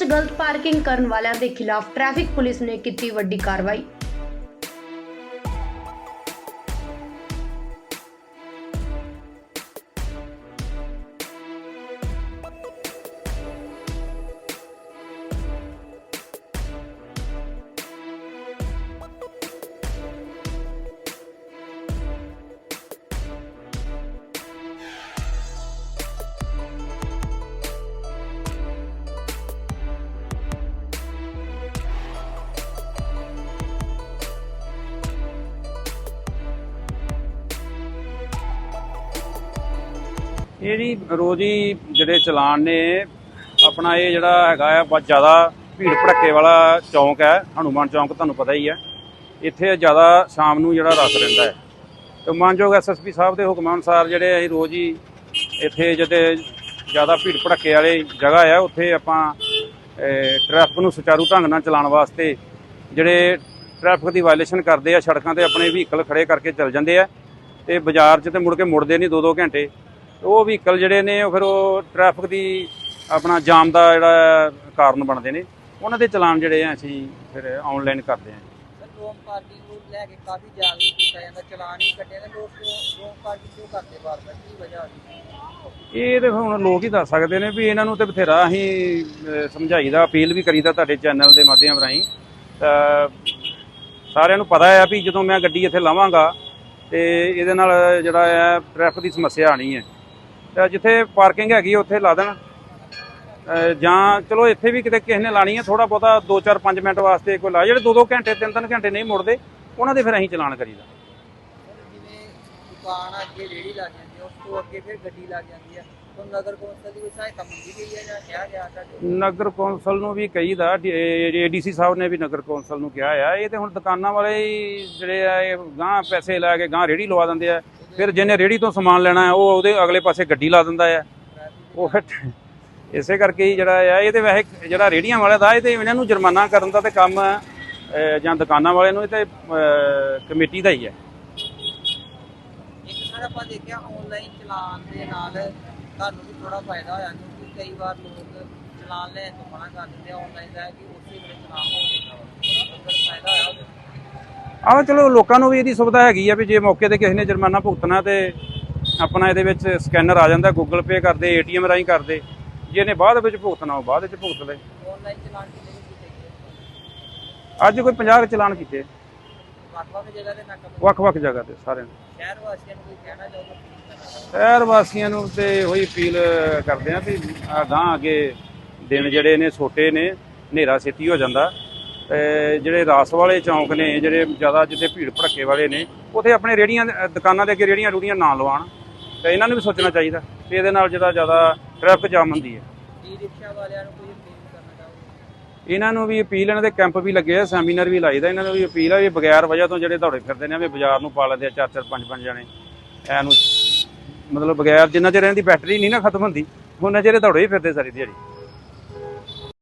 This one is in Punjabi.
'ਚ ਗਲਤ ਪਾਰਕਿੰਗ ਕਰਨ ਵਾਲਿਆਂ ਦੇ ਖਿਲਾਫ ਟ੍ਰੈਫਿਕ ਪੁਲਿਸ ਨੇ ਕੀਤੀ ਵੱਡੀ ਕਾਰਵਾਈ। ਇਹ ਜੀ ਰੋਜ਼ ਹੀ ਜਿਹੜੇ ਚਲਾਨ ਨੇ, ਆਪਣਾ ਇਹ ਜਿਹੜਾ ਹੈਗਾ ਆ, ਬਹੁਤ ਜ਼ਿਆਦਾ ਭੀੜ ਭੜੱਕੇ ਵਾਲਾ ਚੌਂਕ ਹੈ, ਹਨੂਮਾਨ ਚੌਂਕ ਤੁਹਾਨੂੰ ਪਤਾ ਹੀ ਹੈ। ਇੱਥੇ ਜ਼ਿਆਦਾ ਸ਼ਾਮ ਨੂੰ ਜਿਹੜਾ ਰਸ਼ ਰਹਿੰਦਾ ਹੈ। ਤੇ ਮਾਨਯੋਗ ਐਸਐਸਪੀ ਸਾਹਿਬ ਦੇ ਹੁਕਮਾਂ ਅਨੁਸਾਰ ਜਿਹੜੇ ਅਸੀਂ ਰੋਜ਼ ਹੀ ਇੱਥੇ ਜਿਹੜੇ ਜ਼ਿਆਦਾ ਭੀੜ ਭੜੱਕੇ ਵਾਲੇ ਜਗ੍ਹਾ ਆ, ਉੱਥੇ ਆਪਾਂ ਟ੍ਰੈਫਿਕ ਨੂੰ ਸੁਚਾਰੂ ਢੰਗ ਨਾਲ ਚਲਾਉਣ ਵਾਸਤੇ ਜਿਹੜੇ ਟ੍ਰੈਫਿਕ ਦੀ ਵਾਇਲੇਸ਼ਨ ਕਰਦੇ ਆ, ਸੜਕਾਂ ਤੇ ਆਪਣੇ ਵਹੀਕਲ ਖੜੇ ਕਰਕੇ ਚੱਲ ਜਾਂਦੇ ਆ। ਤੇ ਬਾਜ਼ਾਰ 'ਚ ਤੇ ਮੁੜ ਕੇ ਮੁੜਦੇ ਨਹੀਂ 2-2 ਘੰਟੇ। ਉਹ ਵਹੀਕਲ ਜਿਹੜੇ ਨੇ ਉਹ ਫਿਰ ਉਹ ਟ੍ਰੈਫਿਕ ਦੀ ਆਪਣਾ ਜਾਮ ਦਾ ਜਿਹੜਾ ਕਾਰਨ ਬਣਦੇ ਨੇ ਉਹਨਾਂ ਦੇ ਚਲਾਨ ਜਿਹੜੇ ਆ ਅਸੀਂ ਫਿਰ ਆਨਲਾਈਨ ਕਰਦੇ ਹਾਂ। ਸਰ ਰੋਮ ਪਾਰਕਿੰਗ ਨੂੰ ਲੈ ਕੇ ਕਾਫੀ ਜਾਗਰੂਕ ਕੀਤਾ ਜਾਂਦਾ ਚਲਾਨ ਹੀ ਕੱਟੇ ਨੇ ਲੋਕ ਕਿਉਂ ਰੋਮ ਪਾਰਕਿੰਗ ਕਿਉਂ ਕਰਦੇ ਬਾਰ ਬਾਰ ਕੀ ਵਜ੍ਹਾ ਹੋਈ ਇਹ ਤੇ ਹੁਣ ਲੋਕ ਹੀ ਦੱਸ ਸਕਦੇ ਨੇ ਵੀ ਇਹਨਾਂ ਨੂੰ ਤੇ ਬਥੇਰਾ ਅਸੀਂ ਸਮਝਾਈਦਾ ਅਪੀਲ ਵੀ ਕਰੀਦਾ ਤੁਹਾਡੇ ਚੈਨਲ ਦੇ ਮਾਧਿਅਮ ਰਾਹੀਂ। ਸਾਰਿਆਂ ਨੂੰ ਪਤਾ ਹੈ ਵੀ ਜਦੋਂ ਮੈਂ ਗੱਡੀ ਇੱਥੇ ਲਾਵਾਂਗਾ ਤੇ ਇਹਦੇ ਨਾਲ ਜਿਹੜਾ ਹੈ ਟ੍ਰੈਫਿਕ ਦੀ ਸਮੱਸਿਆ ਆਣੀ ਹੈ। ਜਿੱਥੇ ਪਾਰਕਿੰਗ ਹੈਗੀ ਉੱਥੇ ਲਾ ਦੇਣ। ਜਾਂ ਚਲੋ ਇੱਥੇ ਵੀ ਕਿਤੇ ਕਿਸੇ ਨੇ ਲਾਣੀ ਹੈ ਥੋੜਾ ਬਹੁਤਾ 2-4 5 ਮਿੰਟ ਵਾਸਤੇ ਕੋਈ ਲਾ, ਜਿਹੜੇ 2-2 ਘੰਟੇ 3-3 ਘੰਟੇ ਨਹੀਂ ਮੁੜਦੇ, ਉਹਨਾਂ ਦੇ ਫਿਰ ਅਸੀਂ ਚਲਾਨ ਕਰੀਦਾ। ਜਿਵੇਂ ਦੁਕਾਨ ਅੱਗੇ ਰੇੜੀ ਲੱਗ ਜਾਂਦੀ ਉਸ ਤੋਂ ਅੱਗੇ ਫਿਰ ਗੱਡੀ ਲੱਗ ਜਾਂਦੀ ਹੈ ਤਾਂ ਨਗਰ ਕੌਂਸਲ ਦੀ ਕੋਈ ਸਹਾਇਤਾ ਮੰਗੀ ਗਈ ਹੈ ਜਾਂ ਕਿਹਾ ਗਿਆ ਤੁਹਾਡੇ ਨਗਰ ਕੌਂਸਲ ਨੂੰ ਵੀ ਕਹੀਦਾ ਏਡੀਸੀ ਸਾਹਿਬ ਨੇ ਵੀ ਨਗਰ ਕੌਂਸਲ ਨੂੰ ਕਿਹਾ ਆ, ਇਹ ਤੇ ਹੁਣ ਦੁਕਾਨਾਂ ਵਾਲੇ ਹੀ ਜਿਹੜੇ ਆ, ਇਹ ਗਾਂ ਪੈਸੇ ਲੈ ਕੇ ਗਾਂ ਰੇੜੀ ਲਵਾ ਦਿੰਦੇ ਆ। ਫਿਰ ਜਿਹਨੇ ਰੇੜੀ ਤੋਂ ਸਮਾਨ ਲੈਣਾ ਹੈ ਉਹ ਉਹਦੇ ਅਗਲੇ ਪਾਸੇ ਗੱਡੀ ਲਾ ਦਿੰਦਾ ਆ। ਉਹ ਫਿਰ ਇਸੇ ਕਰਕੇ ਹੀ ਜਿਹੜਾ ਆ, ਇਹ ਤੇ ਵੈਸੇ ਜਿਹੜਾ ਰੇੜੀਆਂ ਵਾਲੇ ਦਾ, ਇਹ ਤੇ ਇਹਨਾਂ ਨੂੰ ਜੁਰਮਾਨਾ ਕਰਨ ਦਾ ਤੇ ਕੰਮ ਜਾਂ ਦੁਕਾਨਾਂ ਵਾਲੇ ਨੂੰ, ਇਹ ਤੇ ਕਮੇਟੀ ਦਾ ਹੀ ਹੈ ਸਰ ਆਪਾਂ ਦੇਖਿਆ ਆਨਲਾਈਨ ਚਲਾਨ ਦੇ ਨਾਲ ਤੁਹਾਨੂੰ ਵੀ ਥੋੜਾ ਫਾਇਦਾ ਹੋਇਆ ਕਿਉਂਕਿ ਕਈ ਵਾਰ ਲੋਕ ਚਲਾਨ ਲੈਣ ਤੋਂ ਮਨਾ ਕਰ ਦਿੰਦੇ ਆ ਆਨਲਾਈਨ ਦਾ ਕਿ ਉਸੇ ਵੇਲੇ ਚਲਾਨ ਹੋ ਜਾਂਦਾ ਵਾ। ਫਾਇਦਾ ਹੋਇਆ ਆਹ ਚਲੋ ਲੋਕਾਂ ਨੂੰ ਵੀ ਇਹਦੀ ਸੁਵਿਧਾ ਹੈਗੀ ਆ ਵੀ ਜੇ ਮੌਕੇ ਤੇ ਕਿਸੇ ਨੇ ਜੁਰਮਾਨਾ ਭੁਗਤਣਾ ਤੇ ਆਪਣਾ ਇਹਦੇ ਵਿੱਚ ਸਕੈਨਰ ਆ ਜਾਂਦਾ ਗੂਗਲ ਪੇ ਕਰਦੇ ਏਟੀਐਮ ਰਾਹੀਂ ਕਰਦੇ। ਜੇ ਇਹਨੇ ਬਾਅਦ ਵਿੱਚ ਭੁਗਤਣਾ ਉਹ ਬਾਅਦ ਵਿੱਚ ਭੁਗਤ ਲੈ ਆਨਲਾਈਨ ਚਲਾਨ ਕੀਤੇ ਅੱਜ ਕੋਈ 50 ਚਲਾਨ ਕੀਤੇ। ਵੱਖ-ਵੱਖ ਜਗ੍ਹਾ ਤੇ ਵੱਖ-ਵੱਖ ਜਗ੍ਹਾ ਤੇ ਸਾਰਿਆਂ ਨੇ ਸ਼ਹਿਰ ਵਾਸੀਆਂ ਨੂੰ ਕੋਈ ਕਹਿਣਾ ਚਾਹੋਗੇ? ਸ਼ਹਿਰ ਵਾਸੀਆਂ ਨੂੰ ਤੇ ਉਹੀ ਅਪੀਲ ਕਰਦੇ ਆ ਵੀ ਆ ਗਾਂ ਅੱਗੇ ਦਿਨ ਜਿਹੜੇ ਨੇ ਛੋਟੇ ਨੇ ਹਨੇਰਾ ਛੇਤੀ ਹੋ ਜਾਂਦਾ। ਤੇ ਜਿਹੜੇ ਰਾਸ ਵਾਲੇ ਚੌਂਕ ਨੇ ਜਿਹੜੇ ਜ਼ਿਆਦਾ ਜਿੱਥੇ ਭੀੜ ਭੜੱਕੇ ਵਾਲੇ ਨੇ ਉੱਥੇ ਆਪਣੇ ਰੇੜੀਆਂ ਦੁਕਾਨਾਂ ਦੇ ਅੱਗੇ ਰੇੜੀਆਂ ਰੂੜੀਆਂ ਨਾ ਲਵਾਉਣ। ਤੇ ਇਹਨਾਂ ਨੂੰ ਵੀ ਸੋਚਣਾ ਚਾਹੀਦਾ ਵੀ ਇਹਦੇ ਨਾਲ ਜਿਹੜਾ ਜ਼ਿਆਦਾ ਟ੍ਰੈਫਿਕ ਜਾਮ ਹੁੰਦੀ ਹੈ। ਈ ਰਿਕਸ਼ਾ ਵਾਲਿਆਂ ਨੂੰ ਕੋਈ ਇਹਨਾਂ ਨੂੰ ਵੀ ਅਪੀਲ, ਇਹਨਾਂ ਦੇ ਕੈਂਪ ਵੀ ਲੱਗੇ ਆ, ਸੈਮੀਨਾਰ ਵੀ ਲਾਈਦਾ ਇਹਨਾਂ ਨੂੰ ਵੀ ਅਪੀਲ ਆ ਵੀ ਬਗੈਰ ਵਜ੍ਹਾ ਤੋਂ ਜਿਹੜੇ ਦੌੜੇ ਫਿਰਦੇ ਨੇ, ਵੀ ਬਾਜ਼ਾਰ ਨੂੰ ਪਾ ਲੈਂਦੇ ਆ ਚਾਰ ਚਾਰ, ਪੰਜ ਪੰਜ ਜਣੇ। ਐ ਨੂੰ ਮਤਲਬ ਬਗੈਰ ਜਿੰਨਾ ਚਿਰ ਇਹਨਾਂ ਦੀ ਬੈਟਰੀ ਨਹੀਂ ਨਾ ਖਤਮ ਹੁੰਦੀ, ਉਹਨਾਂ ਚਿਰ ਦੌੜੇ ਹੀ ਫਿਰਦੇ ਸਾਰੀ ਦਿਹਾੜੀ।